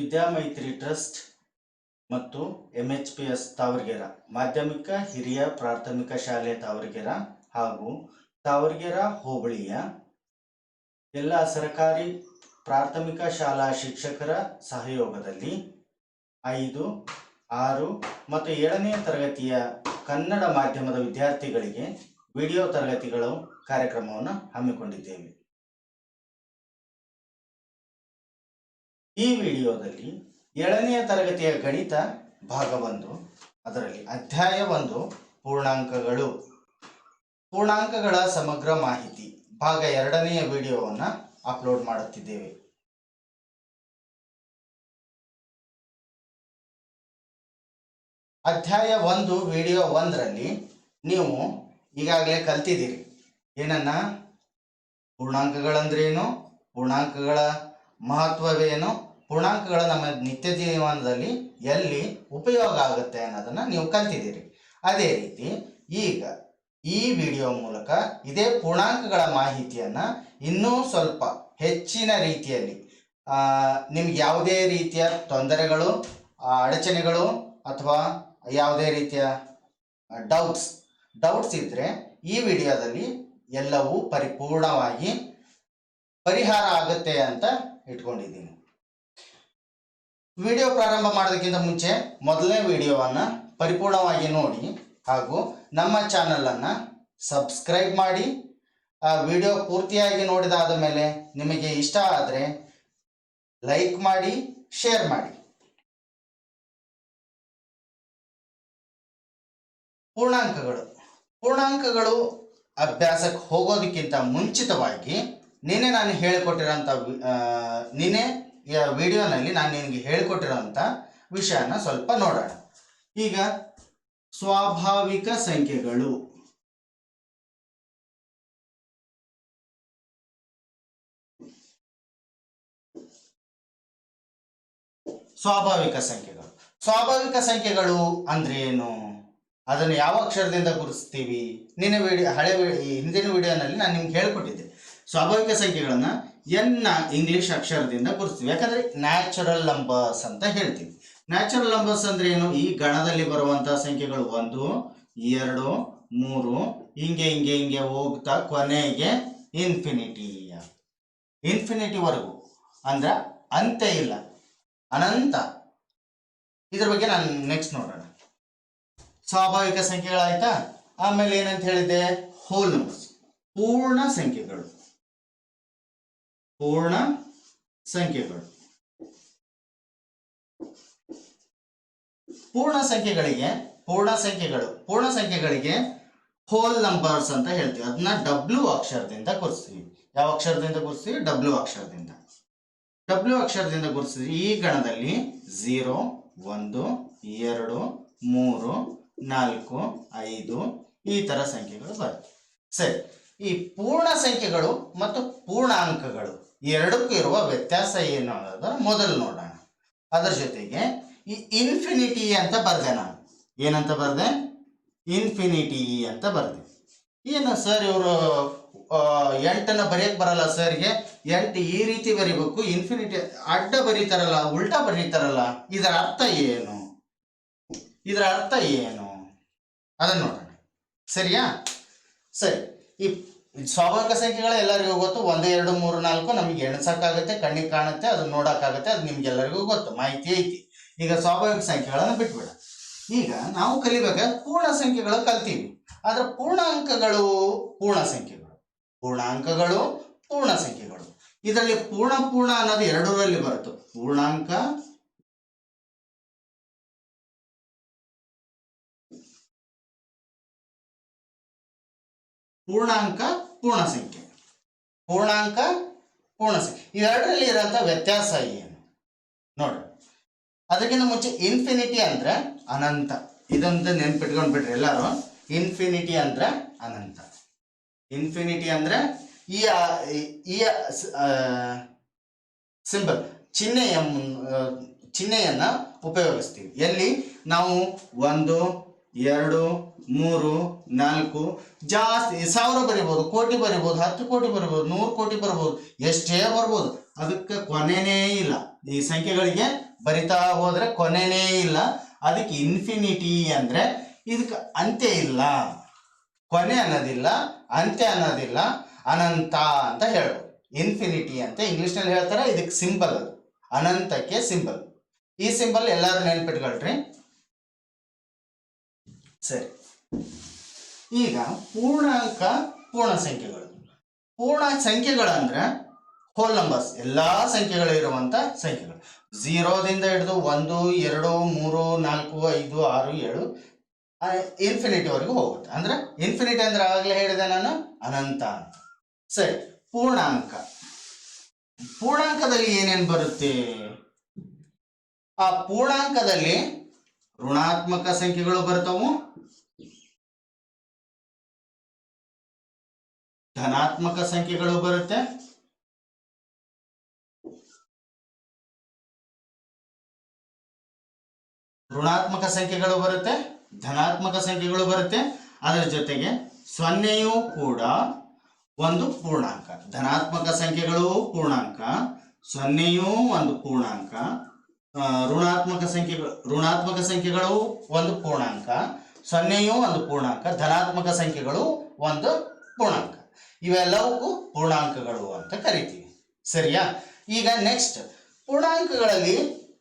ವಿದ್ಯಾಮೈತ್ರಿ trust ಮತ್ತು M H P S Tavargera, ಮಾಧ್ಯಮಿಕ ಹಿರಿಯ ಪ್ರಾಥಮಿಕ ಶಾಲೆ ತಾವರ್ಗೆರ ಹಾಗೂ ತಾವರ್ಗೆರ ಹೋಬಳಿಯ ಎಲ್ಲ ಸರ್ಕಾರಿ ಪ್ರಾಥಮಿಕ ಶಾಲಾ ಶಿಕ್ಷಕರ ಸಹಯೋಗದಲ್ಲಿ ಐದು, ಆರು ಮತ್ತು ಏಳನೇ ತರಗತಿಯ ಕನ್ನಡ ಮಾಧ್ಯಮದ ವಿದ್ಯಾರ್ಥಿಗಳಿಗೆ ವಿಡಿಯೋ ತರಗತಿಗಳು ಕಾರ್ಯಕ್ರಮವನ್ನು ಹಮ್ಮಿಕೊಂಡಿದ್ದೇವೆ. ಈ ವಿಡಿಯೋದಲ್ಲಿ ಏಳನೆಯ ತರಗತಿಯ ಗಣಿತ ಭಾಗ ಒಂದು, ಅದರಲ್ಲಿ ಅಧ್ಯಾಯ ಒಂದು, ಪೂರ್ಣಾಂಕಗಳು. ಪೂರ್ಣಾಂಕಗಳ ಸಮಗ್ರ ಮಾಹಿತಿ ಭಾಗ ಎರಡನೆಯ ವಿಡಿಯೋವನ್ನು ಅಪ್ಲೋಡ್ ಮಾಡುತ್ತಿದ್ದೇವೆ. ಅಧ್ಯಾಯ ಒಂದು, ವಿಡಿಯೋ ಒಂದರಲ್ಲಿ ನೀವು ಈಗಾಗಲೇ ಕಲ್ತಿದ್ದೀರಿ. ಏನನ್ನ? ಪೂರ್ಣಾಂಕಗಳಂದ್ರೇನು? ಪೂರ್ಣಾಂಕಗಳ ಮಹತ್ವವೇನು? ಪೂರ್ಣಾಂಕಗಳು ನಮ್ಮ ನಿತ್ಯ ಜೀವನದಲ್ಲಿ ಎಲ್ಲಿ ಉಪಯೋಗ ಆಗುತ್ತೆ ಅನ್ನೋದನ್ನು ನೀವು ಕಲ್ತಿದ್ದೀರಿ. ಅದೇ ರೀತಿ ಈಗ ಈ ವಿಡಿಯೋ ಮೂಲಕ ಇದೇ ಪೂರ್ಣಾಂಕಗಳ ಮಾಹಿತಿಯನ್ನು ಇನ್ನೂ ಸ್ವಲ್ಪ ಹೆಚ್ಚಿನ ರೀತಿಯಲ್ಲಿ ನಿಮ್ಗೆ ಯಾವುದೇ ರೀತಿಯ ತೊಂದರೆಗಳು ಅಡಚಣೆಗಳು ಅಥವಾ ಯಾವುದೇ ರೀತಿಯ ಡೌಟ್ಸ್ ಡೌಟ್ಸ್ ಇದ್ದರೆ ಈ ವಿಡಿಯೋದಲ್ಲಿ ಎಲ್ಲವೂ ಪರಿಪೂರ್ಣವಾಗಿ ಪರಿಹಾರ ಆಗುತ್ತೆ ಅಂತ ಇಟ್ಕೊಂಡಿದ್ದೀನಿ. ವಿಡಿಯೋ ಪ್ರಾರಂಭ ಮಾಡೋದಕ್ಕಿಂತ ಮುಂಚೆ ಮೊದಲನೇ ವಿಡಿಯೋವನ್ನು ಪರಿಪೂರ್ಣವಾಗಿ ನೋಡಿ ಹಾಗೂ ನಮ್ಮ ಚಾನಲನ್ನು ಸಬ್ಸ್ಕ್ರೈಬ್ ಮಾಡಿ. ಆ ವಿಡಿಯೋ ಪೂರ್ತಿಯಾಗಿ ನೋಡಿದಾದ ಮೇಲೆ ನಿಮಗೆ ಇಷ್ಟ ಆದರೆ ಲೈಕ್ ಮಾಡಿ, ಶೇರ್ ಮಾಡಿ. ಪೂರ್ಣಾಂಕಗಳು. ಪೂರ್ಣಾಂಕಗಳು ಅಭ್ಯಾಸಕ್ಕೆ ಹೋಗೋದಕ್ಕಿಂತ ಮುಂಚಿತವಾಗಿ ನಿನ್ನೆ ನಾನು ಹೇಳಿಕೊಟ್ಟಿರೋಂಥ ನಿನ್ನೆ ವಿಡಿಯೋನಲ್ಲಿ ನಾನು ನಿನಗೆ ಹೇಳಿಕೊಟ್ಟಿರೋಂಥ ವಿಷಯನ ಸ್ವಲ್ಪ ನೋಡೋಣ. ಈಗ ಸ್ವಾಭಾವಿಕ ಸಂಖ್ಯೆಗಳು. ಸ್ವಾಭಾವಿಕ ಸಂಖ್ಯೆಗಳು. ಸ್ವಾಭಾವಿಕ ಸಂಖ್ಯೆಗಳು ಅಂದ್ರೆ ಏನು? ಅದನ್ನು ಯಾವ ಅಕ್ಷರದಿಂದ ಗುರುತಿಸ್ತೀವಿ? ನಿನ್ನೆ ವಿಡಿಯೋ ಹಳೆ ಹಿಂದಿನ ವಿಡಿಯೋನಲ್ಲಿ ನಾನು ನಿಮ್ಗೆ ಹೇಳ್ಕೊಟ್ಟಿದ್ದೆ. ಸ್ವಾಭಾವಿಕ ಸಂಖ್ಯೆಗಳನ್ನು ಎನ್ ಇಂಗ್ಲಿಷ್ ಅಕ್ಷರದಿಂದ ಗುರುತಿಸ್ತೀವಿ. ಯಾಕಂದ್ರೆ ನ್ಯಾಚುರಲ್ ನಂಬರ್ಸ್ ಅಂತ ಹೇಳ್ತೀವಿ. ನ್ಯಾಚುರಲ್ ನಂಬರ್ಸ್ ಅಂದ್ರೆ ಏನು? ಈ ಗಣದಲ್ಲಿ ಬರುವಂತಹ ಸಂಖ್ಯೆಗಳು ಒಂದು, ಎರಡು, ಮೂರು, ಹಿಂಗೆ ಹಿಂಗೆ ಹಿಂಗೆ ಹೋಗ್ತಾ ಕೊನೆಗೆ ಇನ್ಫಿನಿಟಿ ಇನ್ಫಿನಿಟಿವರೆಗೂ ಅಂದ್ರೆ ಅಂತ್ಯ ಇಲ್ಲ. ಅನಂತ. ಇದ್ರ ಬಗ್ಗೆ ನಾನು ನೆಕ್ಸ್ಟ್ ನೋಡೋಣ. ಸ್ವಾಭಾವಿಕ ಸಂಖ್ಯೆಗಳಾಯ್ತಾ? ಆಮೇಲೆ ಏನಂತ ಹೇಳಿದ್ದೆ? ಹೋಲ್ ನಂಬರ್ಸ್ ಪೂರ್ಣ ಸಂಖ್ಯೆಗಳು. ಪೂರ್ಣ ಸಂಖ್ಯೆಗಳು. ಪೂರ್ಣ ಸಂಖ್ಯೆಗಳಿಗೆ ಪೂರ್ಣ ಸಂಖ್ಯೆಗಳು, ಪೂರ್ಣ ಸಂಖ್ಯೆಗಳಿಗೆ ಹೋಲ್ ನಂಬರ್ಸ್ ಅಂತ ಹೇಳ್ತೀವಿ. ಅದನ್ನ ಡಬ್ಲ್ಯೂ ಅಕ್ಷರದಿಂದ ಗುರುಸ್ತೀವಿ ಯಾವ ಅಕ್ಷರದಿಂದ ಗುರುಸ್ತೀವಿ ಡಬ್ಲ್ಯೂ ಅಕ್ಷರದಿಂದ. ಡಬ್ಲ್ಯೂ ಅಕ್ಷರದಿಂದ ಗುರುಸ್ತೀವಿ ಈ ಗಣದಲ್ಲಿ ಝೀರೋ ಒಂದು, ಎರಡು, ಮೂರು, ನಾಲ್ಕು, ಐದು ಈ ತರ ಸಂಖ್ಯೆಗಳು ಬರುತ್ತೆ. ಸರಿ, ಈ ಪೂರ್ಣ ಸಂಖ್ಯೆಗಳು ಮತ್ತು ಪೂರ್ಣಾಂಕಗಳು. ಎರಡಕ್ಕೂ ಇರುವ ವ್ಯತ್ಯಾಸ ಏನು ಅನ್ನೋದನ್ನ ಮೊದಲು ನೋಡೋಣ. ಅದರ ಜೊತೆಗೆ ಈ ಇನ್ಫಿನಿಟಿ ಅಂತ ಬರೆದೆ ನಾನು. ಏನಂತ ಬರೆದೆ? ಇನ್ಫಿನಿಟಿ ಅಂತ ಬರೆದೆ. ಏನು ಸರ್ ಇವರು ಎಂಟನ್ನು ಬರೆಯಕ್ಕೆ ಬರಲ್ಲ ಸರ್ಗೆ? ಎಂಟು ಈ ರೀತಿ ಬರಿಬೇಕು ಇನ್ಫಿನಿಟಿ ಅಡ್ಡ ಬರೀತಾರಲ್ಲ, ಉಲ್ಟಾ ಬರೀತಾರಲ್ಲ, ಇದರ ಅರ್ಥ ಏನು? ಇದರ ಅರ್ಥ ಏನು? ಅದನ್ನು ನೋಡೋಣ. ಸರಿಯಾ? ಸರಿ, ಈ ಸ್ವಾಭಾವಿಕ ಸಂಖ್ಯೆಗಳು ಎಲ್ಲರಿಗೂ ಗೊತ್ತು, ಒಂದು, ಎರಡು, ಮೂರು, ನಾಲ್ಕು ನಮಗೆ ಎಣಿಸಕ್ಕಾಗತ್ತೆ ಕಣ್ಣಿಗೆ ಕಾಣುತ್ತೆ ಅದು ನೋಡೋಕ್ಕಾಗುತ್ತೆ ಅದು ನಿಮ್ಗೆಲ್ಲರಿಗೂ ಗೊತ್ತು, ಮಾಹಿತಿ ಐತಿ. ಈಗ ಸ್ವಾಭಾವಿಕ ಸಂಖ್ಯೆಗಳನ್ನು ಬಿಟ್ಬಿಡ. ಈಗ ನಾವು ಕಲಿಬೇಕಾದ ಪೂರ್ಣ ಸಂಖ್ಯೆಗಳು ಕಲ್ತೀವಿ. ಆದ್ರೆ ಪೂರ್ಣಾಂಕಗಳು ಪೂರ್ಣ ಸಂಖ್ಯೆಗಳು. ಪೂರ್ಣಾಂಕಗಳು ಪೂರ್ಣ ಸಂಖ್ಯೆಗಳು. ಇದರಲ್ಲಿ ಪೂರ್ಣ ಪೂರ್ಣ ಅನ್ನೋದು ಎರಡರಲ್ಲಿ ಬರುತ್ತೆ. ಪೂರ್ಣಾಂಕ ಪೂರ್ಣಾಂಕ ಪೂರ್ಣ ಸಂಖ್ಯೆ ಪೂರ್ಣಾಂಕ ಪೂರ್ಣ ಸಂಖ್ಯೆ ಇವೆರಡರಲ್ಲಿ ಇರೋಂಥ ವ್ಯತ್ಯಾಸ ಏನು? ನೋಡಿ. ಅದಕ್ಕಿಂತ ಮುಂಚೆ ಇನ್ಫಿನಿಟಿ ಅಂದ್ರೆ ಅನಂತ. ಇದಂತ ನೆನ್ಪಿಟ್ಕೊಂಡು ಬಿಟ್ರಿ ಎಲ್ಲರೂ. ಇನ್ಫಿನಿಟಿ ಅಂದ್ರೆ ಅನಂತ. ಇನ್ಫಿನಿಟಿ ಅಂದ್ರೆ ಈ ಈ- ಸಿಂಬಲ್ ಚಿಹ್ನೆಯ ಚಿಹ್ನೆಯನ್ನ ಉಪಯೋಗಿಸ್ತೀವಿ. ಎಲ್ಲಿ? ನಾವು ಒಂದು ಎರಡು, ಮೂರು, ನಾಲ್ಕು, ಜಾಸ್ತಿ ಸಾವಿರ ಬರಿಬೋದು, ಕೋಟಿ ಬರಿಬೋದು, ಹತ್ತು ಕೋಟಿ ಬರಿಬೋದು, ನೂರು ಕೋಟಿ ಬರ್ಬೋದು ಎಷ್ಟೇ ಬರ್ಬೋದು. ಅದಕ್ಕೆ ಕೊನೆನೇ ಇಲ್ಲ. ಈ ಸಂಖ್ಯೆಗಳಿಗೆ ಬರಿತಾ ಹೋದ್ರೆ ಕೊನೆನೇ ಇಲ್ಲ. ಅದಕ್ಕೆ ಇನ್ಫಿನಿಟಿ ಅಂದ್ರೆ ಇದಕ್ಕೆ ಅಂತ್ಯ ಇಲ್ಲ. ಕೊನೆ ಅನ್ನೋದಿಲ್ಲ, ಅಂತ್ಯ ಅನ್ನೋದಿಲ್ಲ, ಅನಂತ ಅಂತ ಹೇಳ್ಬೋದು. ಇನ್ಫಿನಿಟಿ ಅಂತ ಇಂಗ್ಲಿಷ್ನಲ್ಲಿ ಹೇಳ್ತಾರೆ, ಇದಕ್ಕೆ ಸಿಂಬಲ್ ಅನಂತಕ್ಕೆ ಸಿಂಬಲ್ ಈ ಸಿಂಬಲ್ ಎಲ್ಲರೂ ನೆನ್ಪಿಟ್ಕೊಳ್ರಿ. ಸರಿ. ಈಗ ಪೂರ್ಣಾಂಕ ಪೂರ್ಣ ಸಂಖ್ಯೆಗಳು ಪೂರ್ಣ ಸಂಖ್ಯೆಗಳಂದ್ರೆ ಹೋಲ್ ನಂಬರ್ಸ್ ಎಲ್ಲಾ ಸಂಖ್ಯೆಗಳು ಇರುವಂತ ಸಂಖ್ಯೆಗಳು. ಝೀರೋದಿಂದ ಹಿಡಿದು ಒಂದು, ಎರಡು, ಮೂರು, ನಾಲ್ಕು, ಐದು, ಆರು, ಏಳು ಇನ್ಫಿನಿಟಿವರೆಗೂ ಹೋಗುತ್ತೆ. ಅಂದ್ರೆ ಇನ್ಫಿನಿಟಿ ಅಂದ್ರೆ ಆಗಲೇ ಹೇಳಿದೆ ನಾನು, ಅನಂತ ಅಂತ. ಸರಿ, ಪೂರ್ಣಾಂಕ. ಪೂರ್ಣಾಂಕದಲ್ಲಿ ಏನೇನು ಬರುತ್ತೆ? ಆ ಪೂರ್ಣಾಂಕದಲ್ಲಿ ಋಣಾತ್ಮಕ ಸಂಖ್ಯೆಗಳು ಬರ್ತಾವು ಧನಾತ್ಮಕ ಸಂಖ್ಯೆಗಳು ಬರುತ್ತೆ. ಋಣಾತ್ಮಕ ಸಂಖ್ಯೆಗಳು ಬರುತ್ತೆ, ಧನಾತ್ಮಕ ಸಂಖ್ಯೆಗಳು ಬರುತ್ತೆ. ಅದರ ಜೊತೆಗೆ ಸೊನ್ನೆಯೂ ಕೂಡ ಒಂದು ಪೂರ್ಣಾಂಕ. ಧನಾತ್ಮಕ ಸಂಖ್ಯೆಗಳು ಪೂರ್ಣಾಂಕ, ಸೊನ್ನೆಯೂ ಒಂದು ಪೂರ್ಣಾಂಕ ಋಣಾತ್ಮಕ ಸಂಖ್ಯೆಗಳು ಋಣಾತ್ಮಕ ಸಂಖ್ಯೆಗಳು ಒಂದು ಪೂರ್ಣಾಂಕ, ಸೊನ್ನೆಯೂ ಒಂದು ಪೂರ್ಣಾಂಕ, ಧನಾತ್ಮಕ ಸಂಖ್ಯೆಗಳು ಒಂದು ಪೂರ್ಣಾಂಕ. ಇವೆಲ್ಲವಕ್ಕೂ ಪೂರ್ಣಾಂಕಗಳು ಅಂತ ಕರಿತೀವಿ. ಸರಿಯಾ? ಈಗ ನೆಕ್ಸ್ಟ್ ಪೂರ್ಣಾಂಕಗಳಲ್ಲಿ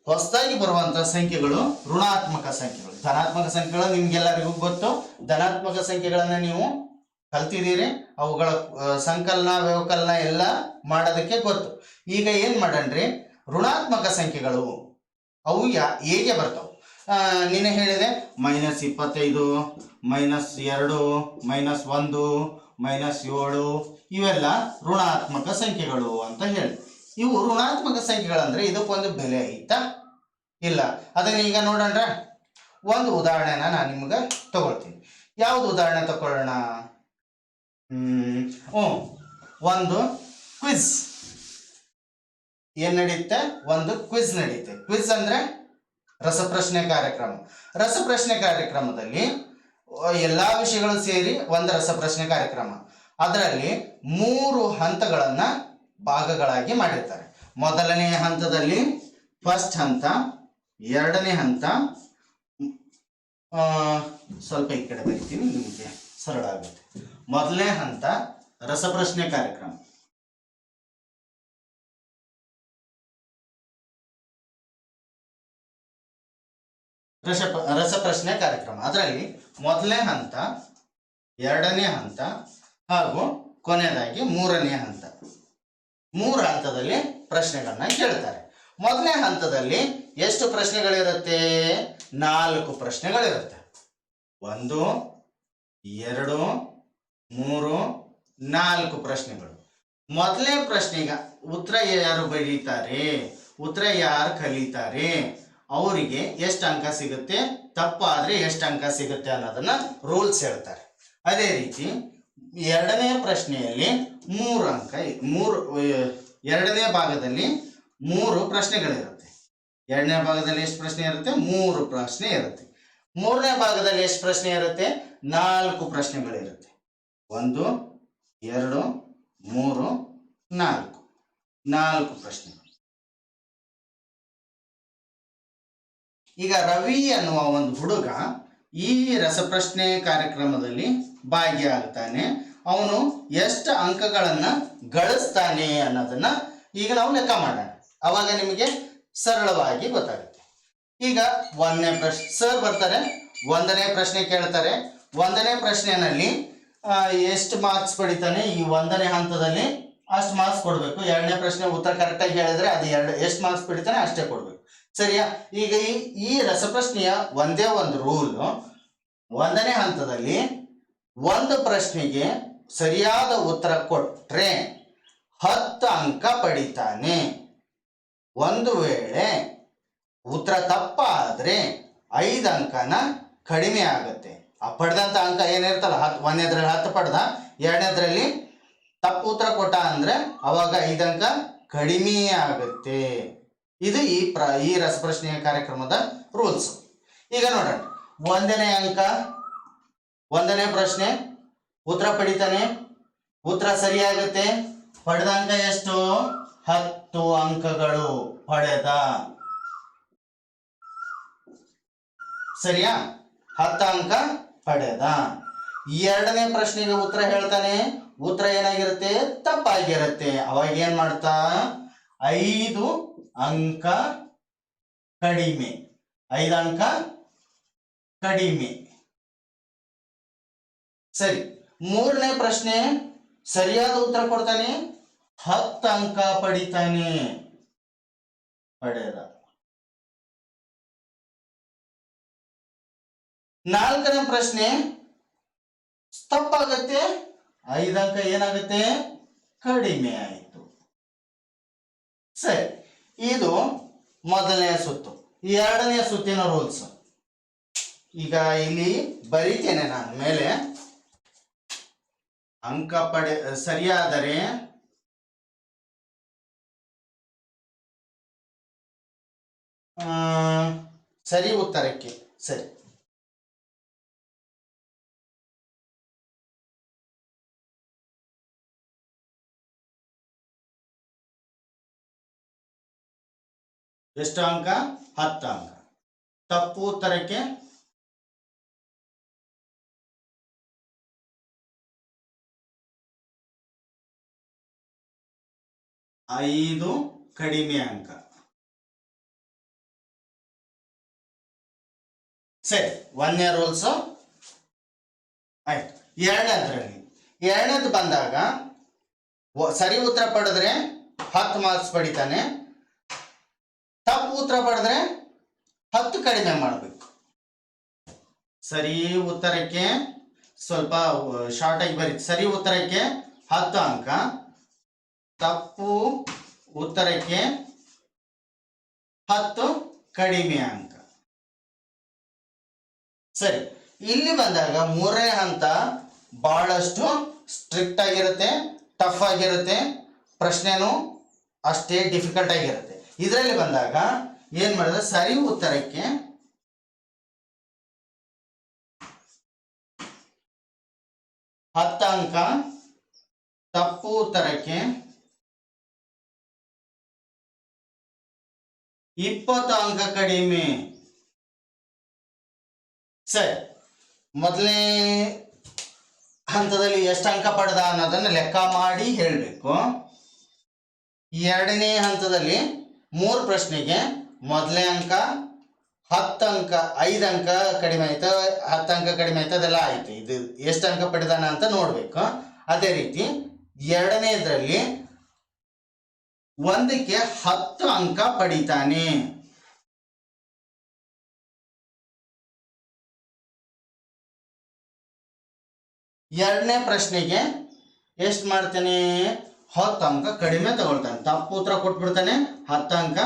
ಹೊಸದಾಗಿ ಬರುವಂತಹ ಸಂಖ್ಯೆಗಳು ಋಣಾತ್ಮಕ ಸಂಖ್ಯೆಗಳು. ಧನಾತ್ಮಕ ಸಂಖ್ಯೆಗಳು ನಿಮ್ಗೆಲ್ಲರಿಗೂ ಗೊತ್ತು. ಧನಾತ್ಮಕ ಸಂಖ್ಯೆಗಳನ್ನ ನೀವು ಕಲ್ತಿದ್ದೀರಿ. ಅವುಗಳ ಸಂಕಲನ, ವ್ಯವಕಲನ ಎಲ್ಲ ಮಾಡೋದಕ್ಕೆ ಗೊತ್ತು. ಈಗ ಏನ್ ಮಾಡಣ್ರಿ? ಋಣಾತ್ಮಕ ಸಂಖ್ಯೆಗಳು ಅವು ಯಾ, ಹೇಗೆ ಬರ್ತಾವೆ? ನೀನೇ ಹೇಳಿದೆ ಮೈನಸ್ ಇಪ್ಪತ್ತೈದು ಮೈನಸ್ ಎರಡು ಮೈನಸ್ ಒಂದು ಮೈನಸ್ ಏಳು, ಇವೆಲ್ಲ ಋಣಾತ್ಮಕ ಸಂಖ್ಯೆಗಳು ಅಂತ ಹೇಳಿ. ಇವು ಋಣಾತ್ಮಕ ಸಂಖ್ಯೆಗಳಂದ್ರೆ ಇದಕ್ಕೊಂದು ಬೆಲೆ ಐತಾ? ಇಲ್ಲ. ಅದನ್ನ ಈಗ ನೋಡೋಣ ಒಂದು ಉದಾಹರಣೆನ ನಾನು ನಿಮ್ಗೆ ತಗೊಳ್ತೀನಿ. ಯಾವ್ದು ಉದಾಹರಣೆ ತಗೊಳ್ಳೋಣ? ಹ್ಞೂ. ಒಂದು ಕ್ವಿಜ್. ಏನ್ ನಡೆಯುತ್ತೆ ಒಂದು ಕ್ವಿಜ್ ನಡೆಯುತ್ತೆ ಕ್ವಿಜ್ ಅಂದ್ರೆ ರಸಪ್ರಶ್ನೆ ಕಾರ್ಯಕ್ರಮ. ರಸಪ್ರಶ್ನೆ ಕಾರ್ಯಕ್ರಮದಲ್ಲಿ ಎಲ್ಲಾ ವಿಷಯಗಳು ಸೇರಿ ಒಂದು ರಸಪ್ರಶ್ನೆ ಕಾರ್ಯಕ್ರಮ. ಅದರಲ್ಲಿ ಮೂರು ಹಂತಗಳನ್ನ ಭಾಗಗಳಾಗಿ ಮಾಡಿರ್ತಾರೆ. ಮೊದಲನೇ ಹಂತದಲ್ಲಿ ಫಸ್ಟ್ ಹಂತ, ಎರಡನೇ ಹಂತ ಸ್ವಲ್ಪ ಈ ಕಡೆ ಬರಿತೀನಿ, ನಿಮಗೆ ಸರಳ ಆಗುತ್ತೆ. ಮೊದಲನೇ ಹಂತ ರಸಪ್ರಶ್ನೆ ಕಾರ್ಯಕ್ರಮ. ರಸ ರಸಪ್ರಶ್ನೆ ಕಾರ್ಯಕ್ರಮ. ಅದರಲ್ಲಿ ಮೊದಲನೇ ಹಂತ, ಎರಡನೇ ಹಂತ ಹಾಗೂ ಕೊನೆಯದಾಗಿ ಮೂರನೇ ಹಂತ. ಮೂರು ಹಂತದಲ್ಲಿ ಪ್ರಶ್ನೆಗಳನ್ನ ಕೇಳ್ತಾರೆ. ಮೊದಲನೇ ಹಂತದಲ್ಲಿ ಎಷ್ಟು ಪ್ರಶ್ನೆಗಳಿರುತ್ತೆ? ನಾಲ್ಕು ಪ್ರಶ್ನೆಗಳಿರುತ್ತೆ. ಒಂದು, ಎರಡು, ಮೂರು, ನಾಲ್ಕು ಪ್ರಶ್ನೆಗಳು. ಮೊದಲನೇ ಪ್ರಶ್ನೆಗೆ ಉತ್ತರ ಯಾರು ಬರೀತಾರೆ? ಉತ್ತರ ಯಾರು ಕಲಿತಾರೆ? ಅವರಿಗೆ ಎಷ್ಟು ಅಂಕ ಸಿಗುತ್ತೆ? ತಪ್ಪಾದ್ರೆ ಎಷ್ಟು ಅಂಕ ಸಿಗುತ್ತೆ ಅನ್ನೋದನ್ನ ರೂಲ್ಸ್ ಹೇಳ್ತಾರೆ. ಅದೇ ರೀತಿ ಎರಡನೇ ಪ್ರಶ್ನೆಯಲ್ಲಿ ಮೂರು ಅಂಕ ಮೂರು ಎರಡನೇ ಭಾಗದಲ್ಲಿ ಮೂರು ಪ್ರಶ್ನೆಗಳಿರುತ್ತೆ. ಎರಡನೇ ಭಾಗದಲ್ಲಿ ಎಷ್ಟು ಪ್ರಶ್ನೆ ಇರುತ್ತೆ? ಮೂರು ಪ್ರಶ್ನೆ ಇರುತ್ತೆ. ಮೂರನೇ ಭಾಗದಲ್ಲಿ ಎಷ್ಟು ಪ್ರಶ್ನೆ ಇರುತ್ತೆ? ನಾಲ್ಕು ಪ್ರಶ್ನೆಗಳಿರುತ್ತೆ. ಒಂದು, ಎರಡು, ಮೂರು, ನಾಲ್ಕು. ನಾಲ್ಕು ಪ್ರಶ್ನೆಗಳು ಈಗ ರವಿ ಅನ್ನುವ ಒಂದು ಹುಡುಗ ಈ ರಸಪ್ರಶ್ನೆ ಕಾರ್ಯಕ್ರಮದಲ್ಲಿ ಭಾಗಿಯಾಗ್ತಾನೆ ಅವನು ಎಷ್ಟು ಅಂಕಗಳನ್ನು ಗಳಿಸ್ತಾನೆ ಅನ್ನೋದನ್ನ ಈಗ ನಾವು ಲೆಕ್ಕ ಮಾಡೋಣ. ಅವಾಗ ನಿಮಗೆ ಸರಳವಾಗಿ ಗೊತ್ತಾಗುತ್ತೆ. ಈಗ ಒಂದನೇ ಪ್ರಶ್ನೆ ಸರ್ ಬರ್ತಾರೆ, ಒಂದನೇ ಪ್ರಶ್ನೆ ಕೇಳ್ತಾರೆ. ಒಂದನೇ ಪ್ರಶ್ನೆನಲ್ಲಿ ಎಷ್ಟು ಮಾರ್ಕ್ಸ್ ಪಡಿತಾನೆ ಈ ಒಂದನೇ ಹಂತದಲ್ಲಿ? ಅಷ್ಟು ಮಾರ್ಕ್ಸ್ ಕೊಡಬೇಕು. ಎರಡನೇ ಪ್ರಶ್ನೆ ಉತ್ತರ ಕರೆಕ್ಟಾಗಿ ಹೇಳಿದ್ರೆ ಅದು ಎರಡು, ಎಷ್ಟು ಮಾರ್ಕ್ಸ್ ಪಡಿತಾನೆ ಅಷ್ಟೇ ಕೊಡಬೇಕು. ಸರಿಯಾ? ಈಗ ಈ ಈ ರಸಪ್ರಶ್ನೆಯ ಒಂದೇ ಒಂದು ರೂಲ್, ಒಂದನೇ ಹಂತದಲ್ಲಿ ಒಂದು ಪ್ರಶ್ನೆಗೆ ಸರಿಯಾದ ಉತ್ತರ ಕೊಟ್ಟರೆ ಹತ್ತು ಅಂಕ ಪಡಿತಾನೆ. ಒಂದು ವೇಳೆ ಉತ್ತರ ತಪ್ಪಾದರೆ ಐದು ಅಂಕನ ಕಡಿಮೆ ಆಗುತ್ತೆ. ಆ ಪಡೆದಂತ ಅಂಕ ಏನಿರ್ತಲ್ಲ ಹತ್ತು ಒಂದನೇದ್ರಲ್ಲಿ ಹತ್ತು ಪಡೆದ, ಎರಡನೇದ್ರಲ್ಲಿ ತಪ್ಪು ಉತ್ತರ ಕೊಟ್ಟ ಅಂದರೆ ಅವಾಗ ಐದು ಅಂಕ ಕಡಿಮೆ ಆಗುತ್ತೆ. ಇದು ಈ ಪ್ರ, ಈ ರಸಪ್ರಶ್ನೆಯ ಕಾರ್ಯಕ್ರಮದ ರೂಲ್ಸ್ ಈಗ ನೋಡೋಣ. ಒಂದನೇ ಅಂಕ, ಒಂದನೇ ಪ್ರಶ್ನೆ, ಉತ್ತರ ಪಡಿತಾನೆ, ಉತ್ತರ ಸರಿಯಾಗುತ್ತೆ. ಪಡೆದ ಅಂಕ ಎಷ್ಟು? ಹತ್ತು ಅಂಕಗಳು ಪಡೆದ. ಸರಿಯಾ? ಹತ್ತು ಅಂಕ ಪಡೆದ. ಎರಡನೇ ಪ್ರಶ್ನೆಗೆ ಉತ್ತರ ಹೇಳ್ತಾನೆ. ಉತ್ತರ ಏನಾಗಿರುತ್ತೆ? ತಪ್ಪಾಗಿರುತ್ತೆ. ಅವಾಗ ಏನ್ ಮಾಡ್ತಾ? ಐದು ಅಂಕ ಕಡಿಮೆ. ಐದು ಅಂಕ ಕಡಿಮೆ. ಸರಿ, ಮೂರನೇ ಪ್ರಶ್ನೆ ಸರಿಯಾದ ಉತ್ತರ ಕೊಡ್ತಾನೆ, ಹತ್ತು ಅಂಕ ಪಡಿತಾನೆ. ಪಡೆದ ನಾಲ್ಕನೇ ಪ್ರಶ್ನೆ ತಪ್ಪಾಗತ್ತೆ, ಐದು ಅಂಕ ಏನಾಗುತ್ತೆ, ಕಡಿಮೆ ಆಯಿತು. ಸರಿ ಇದು ಮೊದಲನೇ ಸುತ್ತು. ಎರಡನೇ ಸುತ್ತಿನ ರೂಲ್ಸ್ ಈಗ ಇಲ್ಲಿ ಬರೀತೇನೆ ನಾನು. ಮೇಲೆ ಅಂಕ ಪಡೆ, ಸರಿಯಾದರೆ ಸರಿ ಉತ್ತರಕ್ಕೆ. ಸರಿ. ಎಷ್ಟು ಅಂಕ ಹತ್ತು ಅಂಕ ತಪ್ಪು ಉತ್ತರಕ್ಕೆ? ಐದು ಕಡಿಮೆ ಅಂಕ. ಸರಿ, ಒಂದನೇ ರೂಲ್ಸ್ ಆಯ್ತು. ಎರಡನೇದ್ರಲ್ಲಿ, ಎರಡನೇದು ಬಂದಾಗ ಸರಿ ಉತ್ತರ ಪಡೆದ್ರೆ ಹತ್ತು ಮಾರ್ಕ್ಸ್ ಪಡಿತಾನೆ. ತಪ್ಪು ಉತ್ತರ ಪಡೆದ್ರೆ ಹತ್ತು ಕಡಿಮೆ ಮಾಡಬೇಕು. ಸರಿ ಉತ್ತರಕ್ಕೆ ಸ್ವಲ್ಪ ಶಾರ್ಟ್ ಆಗಿ ಬರೀ, ಸರಿ ಉತ್ತರಕ್ಕೆ ಹತ್ತು ಅಂಕ. ತಪ್ಪು ಉತ್ತರಕ್ಕೆ ಹತ್ತು ಕಡಿಮೆ ಅಂಕ. ಸರಿ, ಇಲ್ಲಿ ಬಂದಾಗ ಮೂರನೇ ಹಂತ ಬಹಳಷ್ಟು ಸ್ಟ್ರಿಕ್ಟ್ ಆಗಿರುತ್ತೆ ಟಫ್ ಆಗಿರುತ್ತೆ, ಪ್ರಶ್ನೆನೂ ಅಷ್ಟೇ ಡಿಫಿಕಲ್ಟ್ ಆಗಿರುತ್ತೆ. ಇದರಲ್ಲಿ ಬಂದಾಗ ಏನ್ ಮಾಡಿದ್ರೆ? ಸರಿ ಉತ್ತರಕ್ಕೆ ಹತ್ತಂಕ ತಪ್ಪು ಉತ್ತರಕ್ಕೆ ಇಪ್ಪತ್ತು ಅಂಕ ಕಡಿಮೆ. ಸರಿ ಮೊದಲನೇ ಹಂತದಲ್ಲಿ ಎಷ್ಟು ಅಂಕ ಪಡೆದ ಅನ್ನೋದನ್ನ ಲೆಕ್ಕ ಮಾಡಿ ಹೇಳಬೇಕು. ಎರಡನೇ ಹಂತದಲ್ಲಿ ಮೂರು ಪ್ರಶ್ನೆಗೆ ಮೊದಲನೇ ಅಂಕ, ಹತ್ತು ಅಂಕ, ಐದು ಅಂಕ ಕಡಿಮೆ ಆಯ್ತು, ಹತ್ತು ಅಂಕ ಕಡಿಮೆ ಆಯ್ತು, ಅದೆಲ್ಲ ಆಯ್ತು. ಇದು ಎಷ್ಟು ಅಂಕ ಪಡೆದಾನ ಅಂತ ನೋಡ್ಬೇಕು. ಅದೇ ರೀತಿ ಎರಡನೇದ್ರಲ್ಲಿ ಒಂದಕ್ಕೆ ಹತ್ತು ಅಂಕ ಪಡಿತಾನೆ. ಎರಡನೇ ಪ್ರಶ್ನೆಗೆ ಎಷ್ಟು ಮಾಡ್ತಾನೆ? ಹತ್ತು ಅಂಕ ಕಡಿಮೆ ತಗೊಳ್ತಾನೆ. ತಪ್ಪು ಉತ್ತರ ಕೊಟ್ಬಿಡ್ತಾನೆ, ಹತ್ತು ಅಂಕ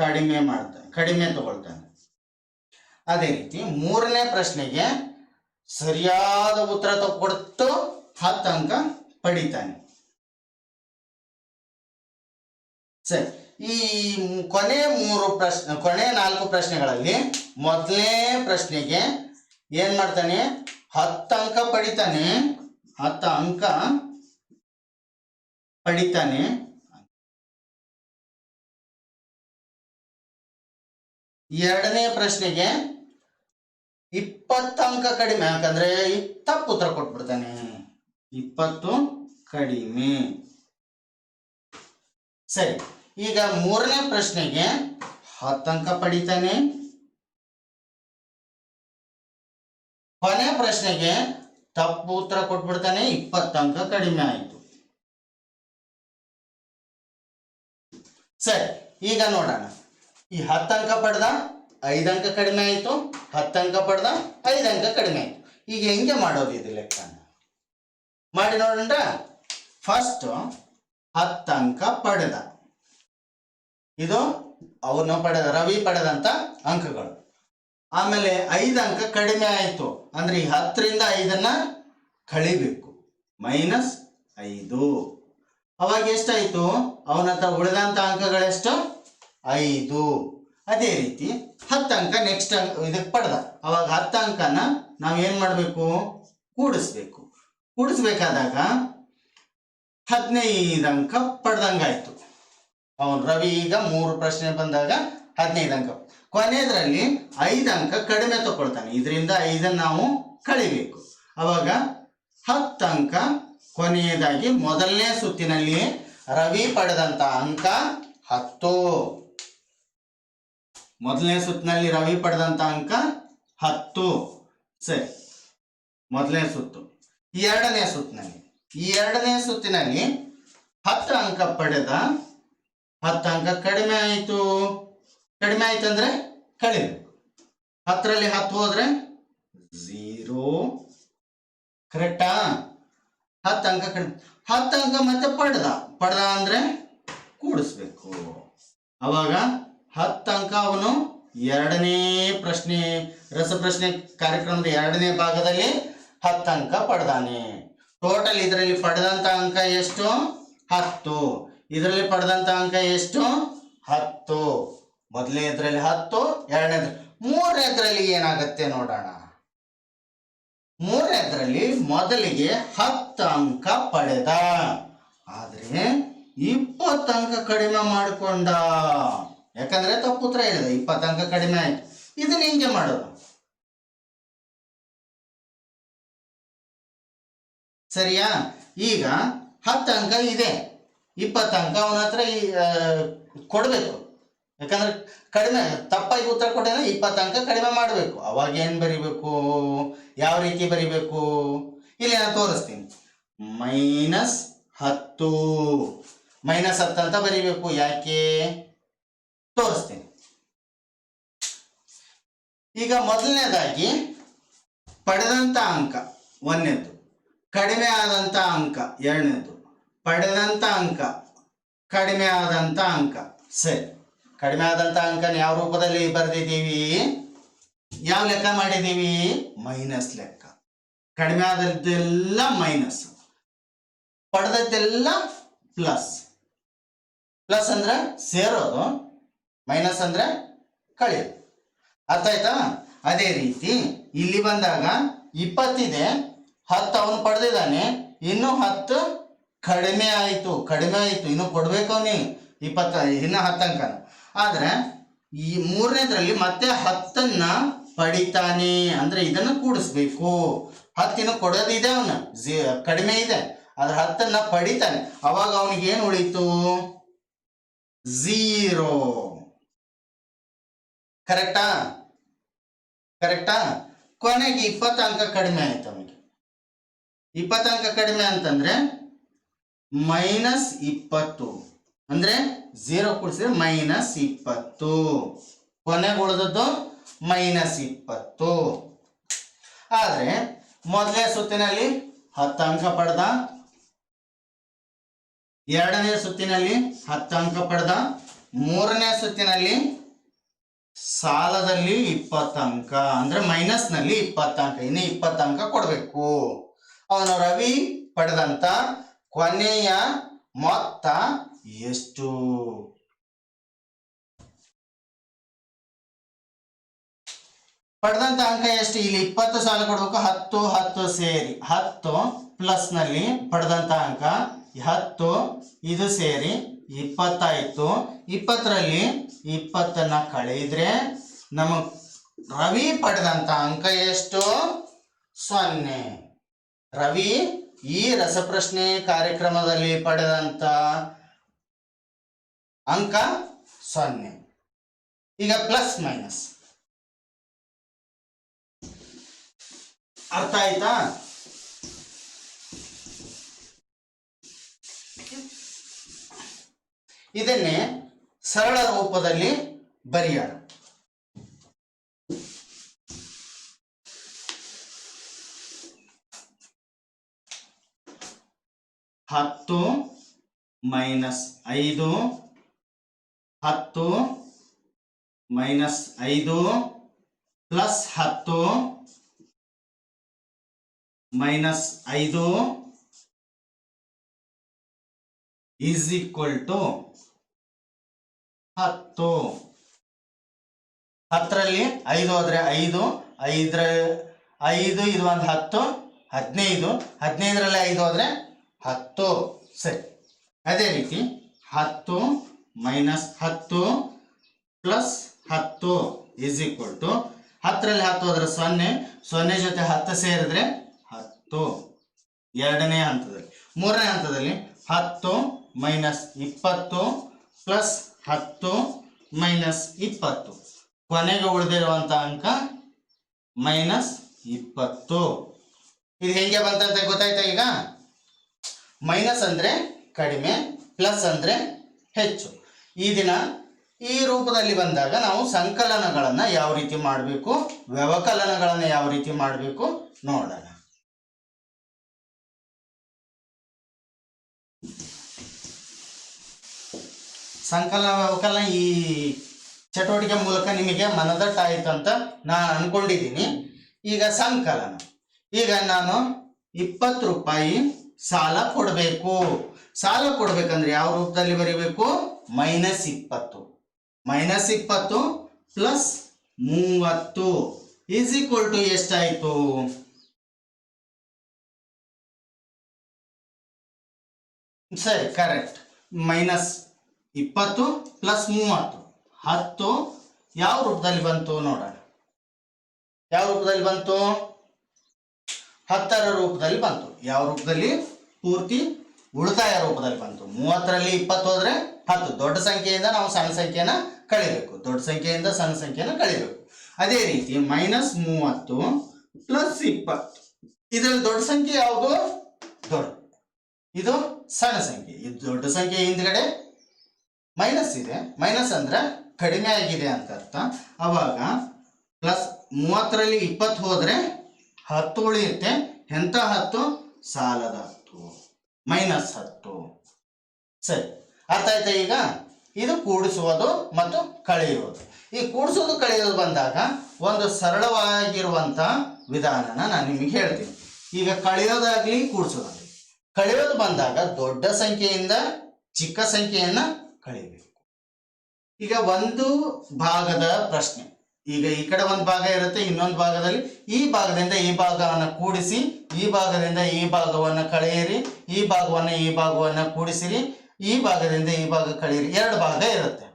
ಕಡಿಮೆ ಮಾಡ್ತಾನೆ, ಕಡಿಮೆ ತಗೊಳ್ತಾನೆ. ಅದೇ ರೀತಿ ಮೂರನೇ ಪ್ರಶ್ನೆಗೆ ಸರಿಯಾದ ಉತ್ತರ ಕೊಟ್ಟು ಹತ್ತು ಅಂಕ ಪಡಿತಾನೆ. ಸರಿ, ಈ ಕೊನೆ ಮೂರು ಪ್ರಶ್ನೆ, ಕೊನೆ ನಾಲ್ಕು ಪ್ರಶ್ನೆಗಳಲ್ಲಿ ಮೊದಲನೇ ಪ್ರಶ್ನೆಗೆ ಏನ್ ಮಾಡ್ತಾನೆ? ಹತ್ತು ಅಂಕ ಪಡಿತಾನೆ. ಹತ್ತು ಅಂಕ ಪಡಿತಾನೆ. ಎರಡನೇ ಪ್ರಶ್ನೆಗೆ ಇಪ್ಪತ್ತು ಅಂಕ ಕಡಿಮೆ, ಯಾಕಂದ್ರೆ ತಪ್ಪು ಉತ್ತರ ಕೊಟ್ಬಿಡ್ತಾನೆ. ಇಪ್ಪತ್ತು ಕಡಿಮೆ. ಸರಿ, ಈಗ ಮೂರನೇ ಪ್ರಶ್ನೆಗೆ ಹತ್ತು ಅಂಕ ಪಡಿತಾನೆ. ಕೊನೆ ಪ್ರಶ್ನೆಗೆ ತಪ್ಪು ಉತ್ತರ ಕೊಟ್ಬಿಡ್ತಾನೆ, ಇಪ್ಪತ್ತು ಅಂಕ ಕಡಿಮೆ ಆಯಿತು. ಸರಿ, ಈಗ ನೋಡೋಣ. ಈ ಹತ್ತು ಅಂಕ ಪಡೆದ ಅಂಕ ಕಡಿಮೆ ಆಯಿತು. ಹತ್ತು ಅಂಕ ಪಡೆದ, ಐದು ಅಂಕ ಕಡಿಮೆ ಆಯಿತು. ಈಗ ಹೆಂಗೆ ಮಾಡೋದು ಇದು ಲೆಕ್ಕನ? ಮಾಡಿ ನೋಡೋಣ ಫಸ್ಟ್ ಅಂಕ ಪಡೆದ. ಇದು ಅವನು ಪಡೆದ, ರವಿ ಪಡೆದಂತ ಅಂಕಗಳು. ಆಮೇಲೆ ಐದು ಅಂಕ ಕಡಿಮೆ ಆಯಿತು. ಅಂದ್ರೆ ಈ ಹತ್ತರಿಂದ ಐದನ್ನ ಕಳಿಬೇಕು. ಮೈನಸ್ ಐದು. ಅವಾಗ ಎಷ್ಟಾಯ್ತು? ಅವನ ಹತ್ರ ಉಳಿದಂಥ ಅಂಕಗಳೆಷ್ಟು? ಐದು. ಅದೇ ರೀತಿ ಹತ್ತು ಅಂಕ ನೆಕ್ಸ್ಟ್ ಇದಕ್ಕೆ ಪಡೆದ. ಅವಾಗ ಹತ್ತು ಅಂಕನ ನಾವು ಏನು ಮಾಡಬೇಕು? ಕೂಡಿಸ್ಬೇಕು. ಕೂಡಿಸ್ಬೇಕಾದಾಗ ಹದಿನೈದು ಅಂಕ ಪಡೆದಂಗಾಯ್ತು. ಅವನು ರವಿ ಈಗ ಮೂರು ಪ್ರಶ್ನೆ ಬಂದಾಗ ಹದಿನೈದು ಅಂಕ. ಕೊನೆಯದರಲ್ಲಿ ಐದು ಅಂಕ ಕಡಿಮೆ ತಗೊಳ್ತಾನೆ. ಇದರಿಂದ ಐದನ್ನು ನಾವು ಕಳಿಬೇಕು. ಅವಾಗ ಹತ್ತು ಅಂಕ ಕೊನೆಯದಾಗಿ ಮೊದಲನೇ ಸುತ್ತಿನಲ್ಲಿ ರವಿ ಪಡೆದಂತ ಅಂಕ ಹತ್ತು. ಮೊದಲನೇ ಸುತ್ತಿನಲ್ಲಿ ರವಿ ಪಡೆದಂತ ಅಂಕ ಹತ್ತು. ಸರಿ, ಮೊದಲನೇ ಸುತ್ತು. ಎರಡನೇ ಸುತ್ತಿನಲ್ಲಿ, ಈ ಎರಡನೇ ಸುತ್ತಿನಲ್ಲಿ ಹತ್ತು ಅಂಕ ಪಡೆದ, ಹತ್ತು ಅಂಕ ಕಡಿಮೆ ಆಯಿತು. ಕಡಿಮೆ ಆಯ್ತು ಅಂದ್ರೆ ಕಳಿಬೇಕು ಹತ್ತರಲ್ಲಿ ಹತ್ತು ಹೋದ್ರೆ ಝೀರೋ ಕರೆಕ್ಟಾ ಹತ್ತು ಅಂಕ ಕಡಿಮೆ. ಹತ್ತು ಅಂಕ ಮತ್ತೆ ಪಡೆದ. ಪಡೆದ ಅಂದ್ರೆ ಕೂಡಿಸ್ಬೇಕು. ಅವಾಗ ಹತ್ತು ಅಂಕ ಅವನು ಎರಡನೇ ಪ್ರಶ್ನೆ, ರಸಪ್ರಶ್ನೆ ಕಾರ್ಯಕ್ರಮದ ಎರಡನೇ ಭಾಗದಲ್ಲಿ ಹತ್ತು ಅಂಕ ಪಡೆದಾನೆ. ಟೋಟಲ್ ಇದರಲ್ಲಿ ಪಡೆದಂತ ಅಂಕ ಎಷ್ಟು? ಹತ್ತು. ಇದರಲ್ಲಿ ಪಡೆದಂತ ಅಂಕ ಎಷ್ಟು? ಹತ್ತು. ಮೊದಲನೇದ್ರಲ್ಲಿ ಹತ್ತು ಮೂರನೇ ಇದರಲ್ಲಿ ಏನಾಗುತ್ತೆ ನೋಡೋಣ. ಮೂರನೇದ್ರಲ್ಲಿ ಮೊದಲಿಗೆ ಹತ್ತು ಅಂಕ ಪಡೆದ. ಆದ್ರೆ ಇಪ್ಪತ್ತು ಅಂಕ ಕಡಿಮೆ ಮಾಡಿಕೊಂಡ. ಯಾಕಂದ್ರೆ ತಪ್ಪು ಉತ್ತರ ಹೇಳಿದೆ, ಇಪ್ಪತ್ತು ಅಂಕ ಕಡಿಮೆ ಆಯ್ತು. ಇದನ್ನ ಹಿಂಗೆ ಮಾಡೋದು. ಸರಿಯಾ? ಈಗ ಹತ್ತು ಅಂಕ ಇದೆ. ಇಪ್ಪತ್ತು ಅಂಕ ಅವನ ಹತ್ರ ಕೊಡ್ಬೇಕು. ಯಾಕಂದ್ರೆ ಕಡಿಮೆ, ತಪ್ಪಾಗಿ ಉತ್ತರ ಕೊಟ್ಟಿದ್ರೆ ಇಪ್ಪತ್ತು ಅಂಕ ಕಡಿಮೆ ಮಾಡಬೇಕು. ಅವಾಗ ಏನು ಬರಿಬೇಕು? ಯಾವ ರೀತಿ ಬರಿಬೇಕು? ಇಲ್ಲಿ ನಾನು ತೋರಿಸ್ತೀನಿ. ಮೈನಸ್ ಹತ್ತು. ಮೈನಸ್ ಹತ್ತು ಅಂತ ಬರಿಬೇಕು. ಯಾಕೆ? ತೋರಿಸ್ತೀನಿ. ಈಗ ಮೊದಲನೇದಾಗಿ, ಪಡೆದಂತ ಅಂಕ ಒಂದನೇದು. ಕಡಿಮೆ ಆದಂತ ಅಂಕ ಎರಡನೇದು. ಪಡೆದಂತ ಅಂಕ ಕಡಿಮೆ ಆದಂತ ಅಂಕ. ಸರಿ. ಕಡಿಮೆ ಆದಂತ ಅಂಕನ ಯಾವ ರೂಪದಲ್ಲಿ ಬರೆದಿದ್ದೀವಿ? ಯಾವ ಲೆಕ್ಕ ಮಾಡಿದ್ದೀವಿ? ಮೈನಸ್ ಲೆಕ್ಕ. ಕಡಿಮೆ ಆದದ್ದೆಲ್ಲ ಮೈನಸ್. ಪಡೆದದ್ದೆಲ್ಲ ಪ್ಲಸ್. ಪ್ಲಸ್ ಅಂದ್ರೆ ಸೇರೋದು, ಮೈನಸ್ ಅಂದ್ರೆ ಕಳೆಯೋದು. ಅರ್ಥ ಆಯ್ತಾ? ಅದೇ ರೀತಿ ಇಲ್ಲಿ ಬಂದಾಗ ಇಪ್ಪತ್ತಿದೆ, ಹತ್ತು ಅವನು ಪಡೆದಿದ್ದಾನೆ, ಇನ್ನು ಹತ್ತು ಕಡಿಮೆ ಆಯಿತು ಕಡಿಮೆ ಆಯಿತು, ಇನ್ನು ಕೊಡ್ಬೇಕು ಅವನಿ ಇಪ್ಪತ್ತ, ಇನ್ನು ಹತ್ತು ಅಂಕನ. ಆದ್ರೆ ಈ ಮೂರನೇದ್ರಲ್ಲಿ ಮತ್ತೆ ಹತ್ತನ್ನ ಪಡಿತಾನೆ. ಅಂದ್ರೆ ಇದನ್ನ ಕೂಡಿಸ್ಬೇಕು. ಹತ್ತಿನ ಕೊಡೋದಿದೆ ಅವನ. ಕಡಿಮೆ ಇದೆ. ಆದ್ರೆ ಹತ್ತನ್ನ ಪಡಿತಾನೆ. ಅವಾಗ ಅವನಿಗೆ ಏನು ಉಳಿತು? ಝೀರೋ. ಕರೆಕ್ಟಾ? ಕರೆಕ್ಟಾ? ಕೊನೆಗೆ ಇಪ್ಪತ್ತು ಅಂಕ ಕಡಿಮೆ ಆಯ್ತು ಅವನಿಗೆ. ಇಪ್ಪತ್ತು ಅಂಕ ಕಡಿಮೆ ಅಂತಂದ್ರೆ ಮೈನಸ್ ಇಪ್ಪತ್ತು. ಅಂದ್ರೆ ಝೀರೋ ಕೂಡಿಸಿದ್ರೆ ಮೈನಸ್ ಇಪ್ಪತ್ತು. ಕೊನೆಗೆ ಉಳಿದದ್ದು ಮೈನಸ್ ಇಪ್ಪತ್ತು. ಆದ್ರೆ ಮೊದಲನೇ ಸುತ್ತಿನಲ್ಲಿ ಹತ್ತು ಅಂಕ ಪಡೆದ. ಎರಡನೇ ಸುತ್ತಿನಲ್ಲಿ ಹತ್ತು ಅಂಕ ಪಡೆದ. ಮೂರನೇ ಸುತ್ತಿನಲ್ಲಿ ಸಾಲದಲ್ಲಿ ಇಪ್ಪತ್ತು ಅಂಕ. ಅಂದ್ರೆ ಮೈನಸ್ನಲ್ಲಿ ಇಪ್ಪತ್ತು ಅಂಕ. ಇನ್ನು ಇಪ್ಪತ್ತು ಅಂಕ ಕೊಡಬೇಕು. ಅವನು ರವಿ ಪಡೆದಂತ ಕೊನೆಯ ಮೊತ್ತ ಎಷ್ಟು ಪಡೆದಂತ ಅಂಕ ಎಷ್ಟು? ಇಲ್ಲಿ ಇಪ್ಪತ್ತು ಸಾಲ ಕೊಡಬೇಕು. ಹತ್ತು ಹತ್ತು ಸೇರಿ. ಹತ್ತು ಪ್ಲಸ್ನಲ್ಲಿ ಪಡೆದಂತ ಅಂಕ ಹತ್ತು, ಇದು ಸೇರಿ ಇಪ್ಪತ್ತಾಯ್ತು. ಇಪ್ಪತ್ತರಲ್ಲಿ ಇಪ್ಪತ್ತನ್ನ ಕಳೆಯಿದ್ರೆ ನಮ್ಮ ರವಿ ಪಡೆದಂತ ಅಂಕ ಎಷ್ಟು? ಸೊನ್ನೆ. ರವಿ ಈ ರಸಪ್ರಶ್ನೆ ಕಾರ್ಯಕ್ರಮದಲ್ಲಿ ಪಡೆದಂತ ಅಂಕ ಸೊನ್ನೆ. ಈಗ ಪ್ಲಸ್ ಮೈನಸ್ ಅರ್ಥ ಆಯ್ತಾ? ಇದನ್ನೇ ಸರಳ ರೂಪದಲ್ಲಿ ಬರೆಯೋಣ. ಹತ್ತು ಮೈನಸ್ ಐದು ಹತ್ತು ಮೈನಸ್ ಐದು ಪ್ಲಸ್ ಹತ್ತು ಮೈನಸ್ ಐದು ಈಸ್ ಈಕ್ವಲ್ ಟು ಹತ್ತು. ಹತ್ತರಲ್ಲಿ ಐದು ಹೋದ್ರೆ ಐದು ಐದರ ಐದು ಇದು ಒಂದು ಹತ್ತು, ಹದಿನೈದು, ಹದಿನೈದರಲ್ಲಿ ಐದು ಹೋದ್ರೆ ಹತ್ತು. ಸರಿ, ಅದೇ ರೀತಿ ಹತ್ತು ಮೈನಸ್ ಹತ್ತು ಪ್ಲಸ್ ಹತ್ತು ಈಸ್ ಈಕ್ವಲ್ ಟು ಹತ್ತರಲ್ಲಿ ಹತ್ತು ಹೋದ್ರೆ ಸೊನ್ನೆ ಸೊನ್ನೆ ಜೊತೆ ಹತ್ತು ಸೇರಿದ್ರೆ ಹತ್ತು. ಎರಡನೇ ಹಂತದಲ್ಲಿ. ಮೂರನೇ ಹಂತದಲ್ಲಿ ಹತ್ತು ಮೈನಸ್ ಇಪ್ಪತ್ತು ಪ್ಲಸ್ ಹತ್ತು ಮೈನಸ್ ಇಪ್ಪತ್ತು. ಕೊನೆಗೆ ಉಳಿದಿರುವಂತ ಅಂಕ ಮೈನಸ್ ಇಪ್ಪತ್ತು. ಇದು ಹೆಂಗೆ ಬಂತಂತ ಗೊತ್ತಾಯ್ತಾ ಈಗ? ಮೈನಸ್ ಅಂದ್ರೆ ಕಡಿಮೆ, ಪ್ಲಸ್ ಅಂದ್ರೆ ಹೆಚ್ಚು. ಈ ದಿನ ಈ ರೂಪದಲ್ಲಿ ಬಂದಾಗ ನಾವು ಸಂಕಲನಗಳನ್ನ ಯಾವ ರೀತಿ ಮಾಡಬೇಕು, ವ್ಯವಕಲನಗಳನ್ನ ಯಾವ ರೀತಿ ಮಾಡಬೇಕು ನೋಡೋಣ. ಸಂಕಲನ, ವ್ಯವಕಲನ ಈ ಚಟುವಟಿಕೆ ಮೂಲಕ ನಿಮಗೆ ಮನದಟ್ಟಾಯಿತು ಅಂತ ನಾನು ಅನ್ಕೊಂಡಿದ್ದೀನಿ. ಈಗ ಸಂಕಲನ. ಈಗ ನಾನು ಇಪ್ಪತ್ತು ರೂಪಾಯಿ ಸಾಲ ಕೊಡಬೇಕು. ಸಾಲ ಕೊಡಬೇಕಂದ್ರೆ ಯಾವ ರೂಪದಲ್ಲಿ ಬರೀಬೇಕು? ಮೈನಸ್ ಇಪ್ಪತ್ತು. ಮೈನಸ್ ಇಪ್ಪತ್ತು ಪ್ಲಸ್ ಮೂವತ್ತು. ಈಸ್ ಈಕ್ವಲ್ ಟು ಎಷ್ಟಾಯ್ತು? ಸರಿ ಕರೆಕ್ಟ್ ಮೈನಸ್ ಇಪ್ಪತ್ತು ಪ್ಲಸ್ ಮೂವತ್ತು. ಹತ್ತು. ಯಾವ ರೂಪದಲ್ಲಿ ಬಂತು ನೋಡೋಣ. ಯಾವ ರೂಪದಲ್ಲಿ ಬಂತು? ಹತ್ತರ ರೂಪದಲ್ಲಿ ಬಂತು. ಯಾವ ರೂಪದಲ್ಲಿ? ಪೂರ್ತಿ ಉಳಿತಾಯ ರೂಪದಲ್ಲಿ ಬಂತು. ಮೂವತ್ತರಲ್ಲಿ ಇಪ್ಪತ್ತು ಹೋದ್ರೆ ಹತ್ತು. ದೊಡ್ಡ ಸಂಖ್ಯೆಯಿಂದ ನಾವು ಸಣ್ಣ ಸಂಖ್ಯೆನ ಕಳಿಬೇಕು. ದೊಡ್ಡ ಸಂಖ್ಯೆಯಿಂದ ಸಣ್ಣ ಸಂಖ್ಯೆನ ಕಳಿಬೇಕು. ಅದೇ ರೀತಿ ಮೈನಸ್ ಮೂವತ್ತು ಪ್ಲಸ್ ಇಪ್ಪತ್ತು. ಇದರಲ್ಲಿ ದೊಡ್ಡ ಸಂಖ್ಯೆ ಯಾವುದು? ದೊಡ್ಡ. ಇದು ಸಣ್ಣ ಸಂಖ್ಯೆ. ಇದು ದೊಡ್ಡ ಸಂಖ್ಯೆ ಹಿಂದ್ಗಡೆ ಮೈನಸ್ ಇದೆ. ಮೈನಸ್ ಅಂದ್ರೆ ಕಡಿಮೆ ಆಗಿದೆ ಅಂತ ಅರ್ಥ. ಅವಾಗ ಪ್ಲಸ್ ಮೂವತ್ತರಲ್ಲಿ ಇಪ್ಪತ್ತು ಹೋದ್ರೆ ಹತ್ತು ಉಳಿಯುತ್ತೆ. ಎಂತ ಹತ್ತು? ಸಾಲದ ಹತ್ತು. ಮೈನಸ್ ಹತ್ತು. ಸರಿ. ಅರ್ಥ ಆಯ್ತಾ ಈಗ? ಇದು ಕೂಡಿಸುವುದು ಮತ್ತು ಕಳೆಯುವುದು. ಈ ಕೂಡಿಸೋದು ಕಳೆಯೋದು ಬಂದಾಗ ಒಂದು ಸರಳವಾಗಿರುವಂತ ವಿಧಾನನ ನಾನು ನಿಮಗೆ ಹೇಳ್ತೀನಿ. ಈಗ ಕಳೆಯೋದಾಗ್ಲಿ ಕೂಡಿಸೋದಾಗ್ಲಿ. ಕಳೆಯೋದು ಬಂದಾಗ ದೊಡ್ಡ ಸಂಖ್ಯೆಯಿಂದ ಚಿಕ್ಕ ಸಂಖ್ಯೆಯನ್ನ ಕಳೆಯಬೇಕು. ಈಗ ಒಂದು ಭಾಗದ ಪ್ರಶ್ನೆ. ಈಗ ಈ ಕಡೆ ಒಂದು ಭಾಗ ಇರುತ್ತೆ, ಇನ್ನೊಂದು ಭಾಗದಲ್ಲಿ ಈ ಭಾಗದಿಂದ ಈ ಭಾಗವನ್ನು ಕೂಡಿಸಿ, ಈ ಭಾಗದಿಂದ ಈ ಭಾಗವನ್ನು ಕಳೆಯಿರಿ, ಈ ಭಾಗವನ್ನು ಈ ಭಾಗವನ್ನು ಕೂಡಿಸಿರಿ, ಈ ಭಾಗದಿಂದ ಈ ಭಾಗ ಕಳೆಯಿರಿ. ಎರಡು ಭಾಗ ಇರುತ್ತೆ.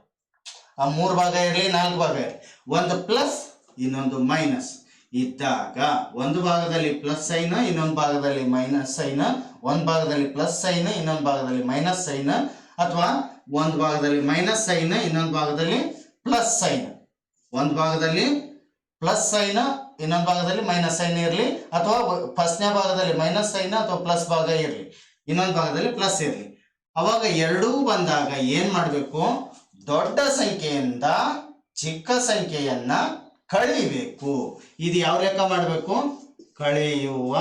ಆ ಮೂರು ಭಾಗ ಇರಲಿ, ನಾಲ್ಕು ಭಾಗ ಇರಲಿ. ಒಂದು ಪ್ಲಸ್, ಇನ್ನೊಂದು ಮೈನಸ್. ಇದ್ದಾಗ ಒಂದು ಭಾಗದಲ್ಲಿ ಪ್ಲಸ್ ಸೈನ್, ಇನ್ನೊಂದು ಭಾಗದಲ್ಲಿ ಮೈನಸ್ ಸೈನ್, ಒಂದು ಭಾಗದಲ್ಲಿ ಪ್ಲಸ್ ಸೈನ್, ಇನ್ನೊಂದು ಭಾಗದಲ್ಲಿ ಮೈನಸ್ ಸೈನ್, ಅಥವಾ ಒಂದು ಭಾಗದಲ್ಲಿ ಮೈನಸ್ ಸೈನ್, ಇನ್ನೊಂದು ಭಾಗದಲ್ಲಿ ಪ್ಲಸ್ ಸೈನ್. ಒಂದು ಭಾಗದಲ್ಲಿ ಪ್ಲಸ್ ಸೈನ್ ಇನ್ನೊಂದು ಭಾಗದಲ್ಲಿ ಮೈನಸ್ ಸೈನ್ ಇರಲಿ, ಅಥವಾ ಫಸ್ಟ್ನೇ ಭಾಗದಲ್ಲಿ ಮೈನಸ್ ಸೈನ್ ಅಥವಾ ಪ್ಲಸ್ ಭಾಗ ಇರಲಿ, ಇನ್ನೊಂದು ಭಾಗದಲ್ಲಿ ಪ್ಲಸ್ ಇರಲಿ. ಅವಾಗ ಎರಡೂ ಬಂದಾಗ ಏನ್ ಮಾಡಬೇಕು? ದೊಡ್ಡ ಸಂಖ್ಯೆಯಿಂದ ಚಿಕ್ಕ ಸಂಖ್ಯೆಯನ್ನ ಕಳಿಬೇಕು ಇದು ಯಾವ ಲೆಕ್ಕ ಮಾಡಬೇಕು? ಕಳೆಯುವ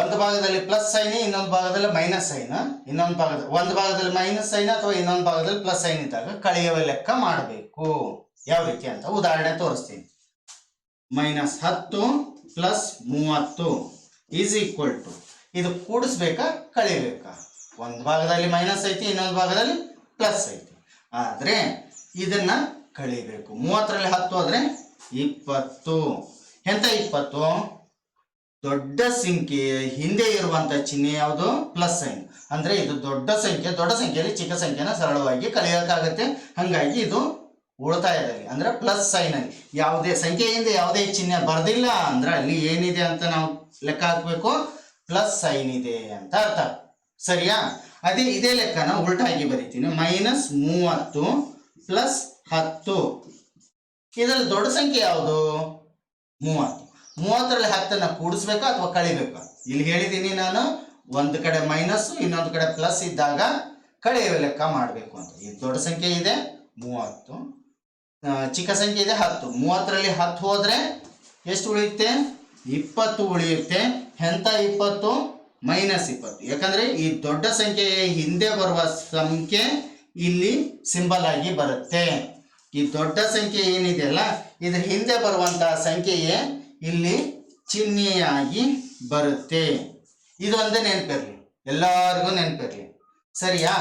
ಒಂದು ಭಾಗದಲ್ಲಿ ಪ್ಲಸ್ ಸೈನ್ ಇನ್ನೊಂದು ಭಾಗದಲ್ಲಿ ಮೈನಸ್ ಸೈನ್ ಇನ್ನೊಂದು ಭಾಗದಲ್ಲಿ, ಒಂದು ಭಾಗದಲ್ಲಿ ಮೈನಸ್ ಸೈನ್ ಅಥವಾ ಇನ್ನೊಂದು ಭಾಗದಲ್ಲಿ ಪ್ಲಸ್ ಸೈನ್ ಇದ್ದಾಗ ಕಳೆಯುವ ಲೆಕ್ಕ ಮಾಡಬೇಕು. ಯಾವ ರೀತಿ ಅಂತ ಉದಾಹರಣೆ ತೋರಿಸ್ತೀನಿ. ಮೈನಸ್ ಹತ್ತು ಪ್ಲಸ್ ಮೂವತ್ತು ಈಸ್ ಈಕ್ವಲ್ ಟು ಇದು ಕೂಡಿಸ್ಬೇಕಾ ಕಳಿಬೇಕಾ ಒಂದು ಭಾಗದಲ್ಲಿ ಮೈನಸ್ ಐತಿ, ಇನ್ನೊಂದು ಭಾಗದಲ್ಲಿ ಪ್ಲಸ್ ಐತಿ. ಆದರೆ ಇದನ್ನ ಕಳಿಬೇಕು ಮೂವತ್ತರಲ್ಲಿ ಹತ್ತು ಆದರೆ ಇಪ್ಪತ್ತು. ಎಂತ ಇಪ್ಪತ್ತು? ದೊಡ್ಡ ಸಂಖ್ಯೆಯ ಹಿಂದೆ ಇರುವಂತಹ ಚಿಹ್ನೆ ಯಾವುದು? ಪ್ಲಸ್ ಸೈನ್ ಅಂದ್ರೆ ಇದು ದೊಡ್ಡ ಸಂಖ್ಯೆ, ದೊಡ್ಡ ಸಂಖ್ಯೆಯಲ್ಲಿ ಚಿಕ್ಕ ಸಂಖ್ಯೆನ ಸರಳವಾಗಿ ಕಳೆಯೋಕ್ಕಾಗತ್ತೆ ಹಂಗಾಗಿ ಇದು ಉಳಿತಾಯದಲ್ಲಿ ಅಂದ್ರೆ ಪ್ಲಸ್ ಸೈನ್ ಅಲ್ಲಿ. ಯಾವುದೇ ಸಂಖ್ಯೆಯಿಂದ ಯಾವುದೇ ಚಿಹ್ನೆ ಬರ್ದಿಲ್ಲ ಅಂದ್ರೆ ಅಲ್ಲಿ ಏನಿದೆ ಅಂತ ನಾವು ಲೆಕ್ಕ ಹಾಕ್ಬೇಕು. ಪ್ಲಸ್ ಸೈನ್ ಇದೆ ಅಂತ ಅರ್ಥ. ಸರಿಯಾ? ಅದೇ ಇದೇ ಲೆಕ್ಕನ ಉಲ್ಟಾಗಿ ಬರೀತೀನಿ. ಮೈನಸ್ ಮೂವತ್ತು ಪ್ಲಸ್ ಹತ್ತು. ಇದರಲ್ಲಿ ದೊಡ್ಡ ಸಂಖ್ಯೆ ಯಾವುದು? ಮೂವತ್ತು. ಮೂವತ್ತರಲ್ಲಿ ಹತ್ತನ್ನ ಕೂಡಿಸ್ಬೇಕಾ ಅಥವಾ ಕಳಿಬೇಕಾ? ಇಲ್ಲಿ ಹೇಳಿದ್ದೀನಿ ನಾನು, ಒಂದು ಕಡೆ ಮೈನಸ್ ಇನ್ನೊಂದು ಕಡೆ ಪ್ಲಸ್ ಇದ್ದಾಗ ಕಳೆಯುವ ಲೆಕ್ಕ ಮಾಡಬೇಕು ಅಂತ. ಈ ದೊಡ್ಡ ಸಂಖ್ಯೆ ಇದೆ, ಮೂವತ್ತು. ಚಿಕ್ಕ ಸಂಖ್ಯೆ ಇದೆ, ಹತ್ತು. ಮೂವತ್ತರಲ್ಲಿ ಹತ್ತು ಹೋದ್ರೆ ಎಷ್ಟು ಉಳಿಯುತ್ತೆ? ಇಪ್ಪತ್ತು ಉಳಿಯುತ್ತೆ. ಎಂತ ಇಪ್ಪತ್ತು? ಮೈನಸ್ ಇಪ್ಪತ್ತು. ಯಾಕಂದ್ರೆ ಈ ದೊಡ್ಡ ಸಂಖ್ಯೆಯ ಹಿಂದೆ ಬರುವ ಸಂಖ್ಯೆ ಇಲ್ಲಿ ಸಿಂಬಲ್ ಆಗಿ ಬರುತ್ತೆ. ಈ ದೊಡ್ಡ ಸಂಖ್ಯೆ ಏನಿದೆಯಲ್ಲ ಇದ್ರ ಹಿಂದೆ ಬರುವಂತಹ ಸಂಖ್ಯೆಯೇ ಇಲ್ಲಿ ಚಿಹ್ನೆಯಾಗಿ ಬರುತ್ತೆ. ಇದೊಂದೇ ನೆನಪಿರಲಿ. ಎಲ್ಲರಿಗೂ ನೆನಪಿರಲಿ. ಸರಿಯಾ?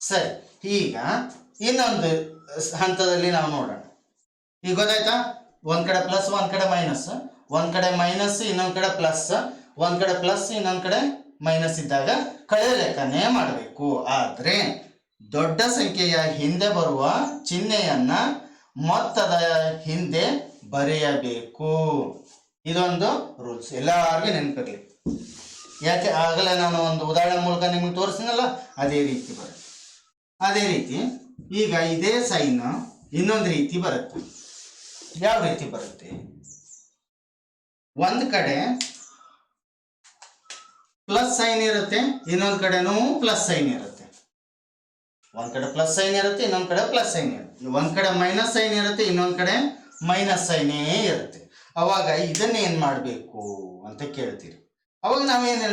ಸರಿ. ಈಗ ಇನ್ನೊಂದು ಹಂತದಲ್ಲಿ ನಾವು ನೋಡೋಣ. ಈಗ ಗೊತ್ತಾಯ್ತಾ? ಒಂದ್ ಕಡೆ ಪ್ಲಸ್ ಒಂದ್ ಕಡೆ ಮೈನಸ್ ಒಂದ್ ಕಡೆ ಮೈನಸ್ ಇನ್ನೊಂದ್ ಕಡೆ ಪ್ಲಸ್ ಒಂದ್ ಕಡೆ ಪ್ಲಸ್ ಇನ್ನೊಂದ್ ಕಡೆ ಮೈನಸ್ ಇದ್ದಾಗ ಕಳೆ ಲೆಕ್ಕನೇ ಮಾಡಬೇಕು. ಆದ್ರೆ ದೊಡ್ಡ ಸಂಖ್ಯೆಯ ಹಿಂದೆ ಬರುವ ಚಿಹ್ನೆಯನ್ನ ಮೊತ್ತದ ಹಿಂದೆ ಬರೆಯಬೇಕು. ಇದೊಂದು ರೂಲ್ಸ್ ಎಲ್ಲರಿಗೂ ನೆನಪಿರಲಿ. ಯಾಕೆ ಆಗಲೇ ನಾನು ಒಂದು ಉದಾಹರಣೆ ಮೂಲಕ ನಿಮಗೆ ತೋರಿಸಿನಲ್ಲ? ಅದೇ ರೀತಿ ಬರುತ್ತೆ. ಅದೇ ರೀತಿ ಈಗ ಇದೇ ಸೈನ್ ಇನ್ನೊಂದು ರೀತಿ ಬರುತ್ತೆ. ಯಾವ ರೀತಿ ಬರುತ್ತೆ? ಒಂದ್ ಕಡೆ ಪ್ಲಸ್ ಸೈನ್ ಇರುತ್ತೆ, ಇನ್ನೊಂದು ಕಡೆನೂ ಪ್ಲಸ್ ಸೈನ್ ಇರುತ್ತೆ. ಒಂದ್ ಕಡೆ ಪ್ಲಸ್ ಸೈನ್ ಇರುತ್ತೆ, ಇನ್ನೊಂದ್ ಕಡೆ ಪ್ಲಸ್ ಸೈನ್ ಇರುತ್ತೆ. ಒಂದ್ ಕಡೆ ಮೈನಸ್ ಸೈನ್ ಇರುತ್ತೆ, ಇನ್ನೊಂದ್ ಕಡೆ ಮೈನಸ್ ಸೈನೇ ಇರುತ್ತೆ. ಅವಾಗ ಇದನ್ನ ಏನು ಮಾಡಬೇಕು ಅಂತ ಕೇಳ್ತೀರಿ. ಅವಾಗ ನಾವೇನು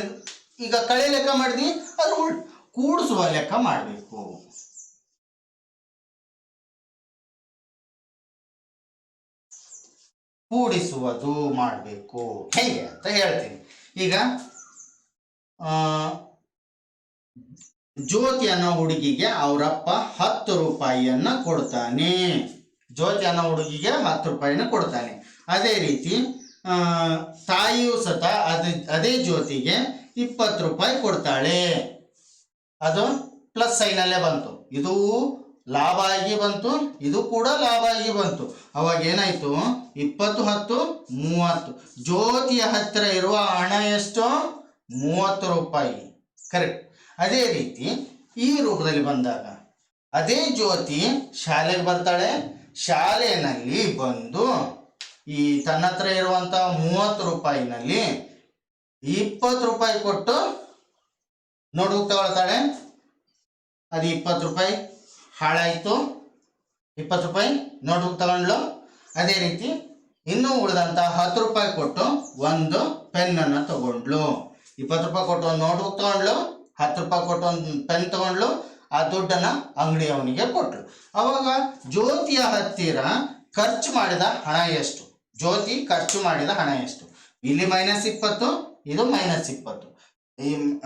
ಈಗ ಕಳೆ ಲೆಕ್ಕ ಮಾಡಿದ್ವಿ ಅದು ಕೂಡಿಸುವ ಲೆಕ್ಕ ಮಾಡಬೇಕು. ಕೂಡಿಸುವುದು ಮಾಡಬೇಕು. ಹೇಗೆ ಅಂತ ಹೇಳ್ತೀನಿ. ಈಗ ಜ್ಯೋತಿ ಅನ್ನೋ ಹುಡುಗಿಗೆ ಅವರಪ್ಪ ಹತ್ತು ರೂಪಾಯಿಯನ್ನ ಕೊಡ್ತಾನೆ. ಜ್ಯೋತಿ ಅನ್ನೋ ಹುಡುಗಿಗೆ ಹತ್ತು ರೂಪಾಯಿನ ಕೊಡ್ತಾನೆ. ಅದೇ ರೀತಿ ತಾಯಿಯು ಸತ ಅದೇ ಅದೇ ಜ್ಯೋತಿಗೆ ಇಪ್ಪತ್ತು ರೂಪಾಯಿ ಕೊಡ್ತಾಳೆ. ಅದು ಪ್ಲಸ್ ಸೈನಲ್ಲೇ ಬಂತು. ಇದು ಲಾಭ ಆಗಿ ಬಂತು, ಇದು ಕೂಡ ಲಾಭ ಆಗಿ ಬಂತು. ಅವಾಗ ಏನಾಯ್ತು? ಇಪ್ಪತ್ತು ಹತ್ತು, ಮೂವತ್ತು. ಜ್ಯೋತಿಯ ಹತ್ತಿರ ಇರುವ ಹಣ ಎಷ್ಟು? ಮೂವತ್ತು ರೂಪಾಯಿ. ಕರೆಕ್ಟ್ ಅದೇ ರೀತಿ ಈ ರೂಪದಲ್ಲಿ ಬಂದಾಗ, ಅದೇ ಜ್ಯೋತಿ ಶಾಲೆಗೆ ಬರ್ತಾಳೆ ಶಾಲೆಯಲ್ಲಿ ಬಂದು ಈ ತನ್ನ ಹತ್ರ ಇರುವಂತ ಮೂವತ್ತು ರೂಪಾಯಿನಲ್ಲಿ ಇಪ್ಪತ್ತು ರೂಪಾಯಿ ಕೊಟ್ಟು ನೋಟ್ಬುಕ್ ತಗೊಳ್ತಾಳೆ ಅದು ಇಪ್ಪತ್ತು ರೂಪಾಯಿ ಹಾಳಾಯಿತು. ಇಪ್ಪತ್ತು ರೂಪಾಯಿ ನೋಟ್ಬುಕ್ ತಗೊಂಡ್ಳು. ಅದೇ ರೀತಿ ಇನ್ನೂ ಉಳಿದಂತ ಹತ್ತು ರೂಪಾಯಿ ಕೊಟ್ಟು ಒಂದು ಪೆನ್ನನ್ನು ತಗೊಂಡ್ಲು ಇಪ್ಪತ್ತು ರೂಪಾಯಿ ಕೊಟ್ಟು ಒಂದು ನೋಟ್ಬುಕ್ ತಗೊಂಡ್ಲು ಹತ್ತು ರೂಪಾಯಿ ಕೊಟ್ಟು ಒಂದು ಪೆನ್ ತಗೊಂಡ್ಲು ಆ ದುಡ್ಡನ್ನ ಅಂಗಡಿಯವನಿಗೆ ಕೊಟ್ಟರು ಅವಾಗ ಜ್ಯೋತಿಯ ಹತ್ತಿರ ಖರ್ಚು ಮಾಡಿದ ಹಣ ಎಷ್ಟು? ಜ್ಯೋತಿ ಖರ್ಚು ಮಾಡಿದ ಹಣ ಎಷ್ಟು? ಇಲ್ಲಿ ಮೈನಸ್ ಇಪ್ಪತ್ತು, ಇದು ಮೈನಸ್ ಇಪ್ಪತ್ತು.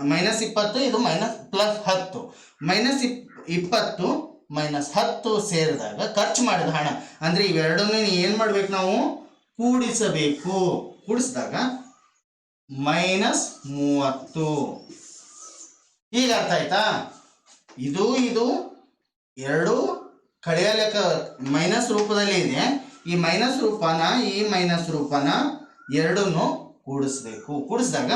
ಮೈನಸ್ ಇಪ್ಪತ್ತು, ಇದು ಮೈನಸ್ ಪ್ಲಸ್ ಹತ್ತು. ಮೈನಸ್ ಇಪ್, ಇಪ್ಪತ್ತು ಮೈನಸ್ ಹತ್ತು ಸೇರಿದಾಗ ಖರ್ಚು ಮಾಡಿದ ಹಣ. ಅಂದ್ರೆ ಇವೆರಡನ್ನೂ ಏನು ಮಾಡ್ಬೇಕು ನಾವು? ಕೂಡಿಸಬೇಕು. ಕೂಡಿಸಿದಾಗ ಮೈನಸ್ ಮೂವತ್ತು. ಈಗ ಅರ್ಥ ಆಯ್ತಾ? ಇದು ಇದು, ಎರಡು ಕಳೆಯ ಲೆಕ್ಕ ಮೈನಸ್ ರೂಪದಲ್ಲಿ ಇದೆ. ಈ ಮೈನಸ್ ರೂಪನ, ಈ ಮೈನಸ್ ರೂಪನ ಎರಡನ್ನು ಕೂಡಿಸ್ಬೇಕು. ಕೂಡಿಸಿದಾಗ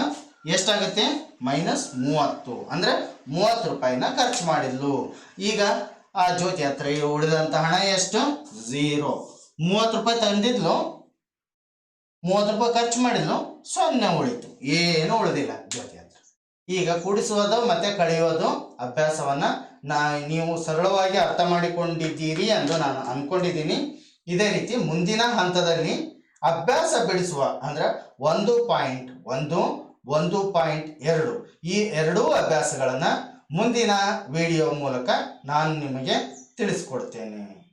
ಎಷ್ಟಾಗುತ್ತೆ? ಮೈನಸ್ ಮೂವತ್ತು. ಅಂದ್ರೆ ಮೂವತ್ತು ರೂಪಾಯಿನ ಖರ್ಚು ಮಾಡಿದ್ಲು. ಈಗ ಆ ಜ್ಯೋತಿ ಹತ್ರ ಉಳಿದಂತ ಹಣ ಎಷ್ಟು? ಝೀರೋ. ಮೂವತ್ತು ರೂಪಾಯಿ ತಂದಿದ್ಲು. ಮೂವತ್ತು ರೂಪಾಯಿ ಖರ್ಚು ಮಾಡಿದ್ಲು. ಸೊನ್ನೆ ಉಳಿತು. ಏನು ಉಳಿದಿಲ್ಲ ಜ್ಯೋತಿ. ಈಗ ಕೂಡಿಸುವುದು ಮತ್ತೆ ಕಳೆಯೋದು ಅಭ್ಯಾಸವನ್ನ ನಾ, ನೀವು ಸರಳವಾಗಿ ಅರ್ಥ ಮಾಡಿಕೊಂಡಿದ್ದೀರಿ ಎಂದು ನಾನು ಅನ್ಕೊಂಡಿದ್ದೀನಿ. ಇದೇ ರೀತಿ ಮುಂದಿನ ಹಂತದಲ್ಲಿ ಅಭ್ಯಾಸ ಬಿಡಿಸುವ ಅಂದ್ರೆ ಒಂದು ಪಾಯಿಂಟ್ ಒಂದು ಒಂದು ಪಾಯಿಂಟ್ ಎರಡು ಈ ಎರಡೂ ಅಭ್ಯಾಸಗಳನ್ನ ಮುಂದಿನ ವಿಡಿಯೋ ಮೂಲಕ ನಾನು ನಿಮಗೆ ತಿಳಿಸ್ಕೊಡ್ತೇನೆ.